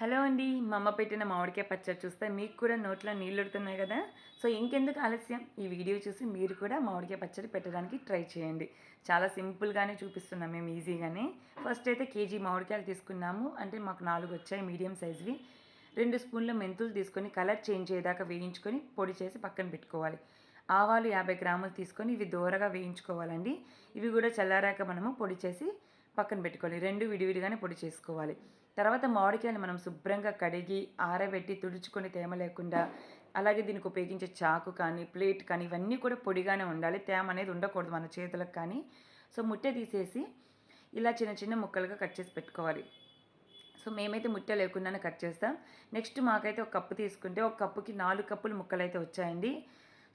Hello అండి మా అమ్మ పెట్టిన మామిడికాయ పచ్చడి చూస్తే మీకు కూడా నోట్లో నీళ్ళు ఉడుతున్నాయి కదా? సో ఇంకెందుకు ఆలస్యం? ఈ వీడియో చూసి మీరు కూడా మామిడికాయ పచ్చడి పెట్టడానికి ట్రై చేయండి. చాలా సింపుల్గానే చూపిస్తున్నాం మేము ఈజీగానే. ఫస్ట్ అయితే కేజీ మామిడికాయలు తీసుకున్నాము. అంటే మాకు నాలుగు వచ్చాయి మీడియం సైజ్వి. రెండు స్పూన్ల మెంతులు తీసుకొని కలర్ చేంజ్ అయ్యేదాకా వేయించుకొని పొడి చేసి పక్కన పెట్టుకోవాలి. ఆవాలు యాభై గ్రాములు తీసుకొని ఇవి దూరగా వేయించుకోవాలండి. ఇవి కూడా చల్లారాక మనము పొడి చేసి పక్కన పెట్టుకోవాలి. రెండు విడివిడిగానే పొడి చేసుకోవాలి. తర్వాత మామిడికాయలు మనం శుభ్రంగా కడిగి ఆరబెట్టి తుడుచుకొని తేమ లేకుండా అలాగే దీనికి ఉపయోగించే చాకు కానీ ప్లేట్ కానీ ఇవన్నీ కూడా పొడిగానే ఉండాలి. తేమ అనేది ఉండకూడదు మన చేతులకు కానీ. సో ముట్టె తీసేసి ఇలా చిన్న చిన్న ముక్కలుగా కట్ చేసి పెట్టుకోవాలి. సో మేమైతే ముట్టె లేకుండానే కట్ చేస్తాం. నెక్స్ట్ మాకైతే ఒక కప్పు తీసుకుంటే ఒక కప్పుకి నాలుగు కప్పులు ముక్కలు అయితే వచ్చాయండి.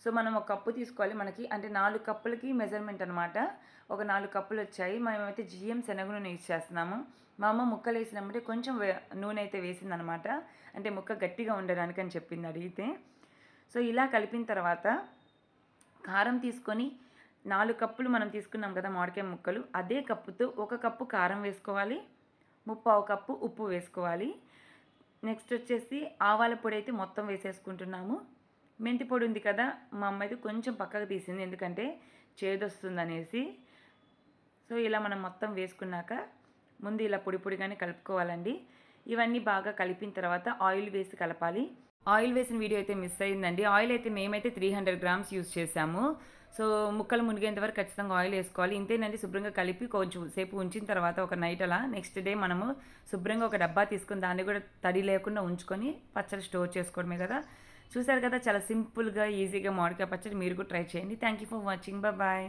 సో మనం ఒక కప్పు తీసుకోవాలి. మనకి అంటే నాలుగు కప్పులకి మెజర్మెంట్ అనమాట ఒక నాలుగు కప్పులు వచ్చాయి. మేమైతే జిఎం శనగ నూనె యూజ్ చేస్తున్నాము. మా అమ్మ ముక్కలు వేసినప్పుడే కొంచెం వే- నూనె అయితే వేసిందనమాట అంటే ముక్క గట్టిగా ఉండడానికి అని చెప్పింది అడిగితే. సో ఇలా కలిపిన తర్వాత కారం తీసుకొని నాలుగు కప్పులు మనం తీసుకున్నాం కదా మామిడికాయ ముక్కలు. అదే కప్పుతో ఒక కప్పు కారం వేసుకోవాలి. ముప్పావు కప్పు ఉప్పు వేసుకోవాలి. నెక్స్ట్ వచ్చేసి ఆవాల పొడి అయితే మొత్తం వేసేసుకుంటున్నాము. మెంతి పొడి ఉంది కదా మా అమ్మ అయితే కొంచెం పక్కకు తీసింది. ఎందుకంటే చేదొస్తుంది అనేసి సో ఇలా మనం మొత్తం వేసుకున్నాక ముందు ఇలా పొడి పొడిగానే కలుపుకోవాలండి. ఇవన్నీ బాగా కలిపిన తర్వాత ఆయిల్ వేసి కలపాలి. ఆయిల్ వేసిన వీడియో అయితే మిస్ అయిందండి. ఆయిల్ అయితే మేమైతే త్రీ హండ్రెడ్ గ్రామ్స్ యూస్ చేసాము సో ముక్కలు మునిగేంత వరకు ఖచ్చితంగా ఆయిల్ వేసుకోవాలి. ఇంతేనండి శుభ్రంగా కలిపి కొంచెం సేపు ఉంచిన తర్వాత ఒక నైట్ అలా నెక్స్ట్ డే మనము శుభ్రంగా ఒక డబ్బా తీసుకుని దాన్ని కూడా తడి లేకుండా ఉంచుకొని పచ్చడి స్టోర్ చేసుకోవడమే కదా. చూసారు కదా చాలా సింపుల్గా ఈజీగా మామిడికాయ పచ్చడి మీరు కూడా ట్రై చేయండి. Thank you for watching bye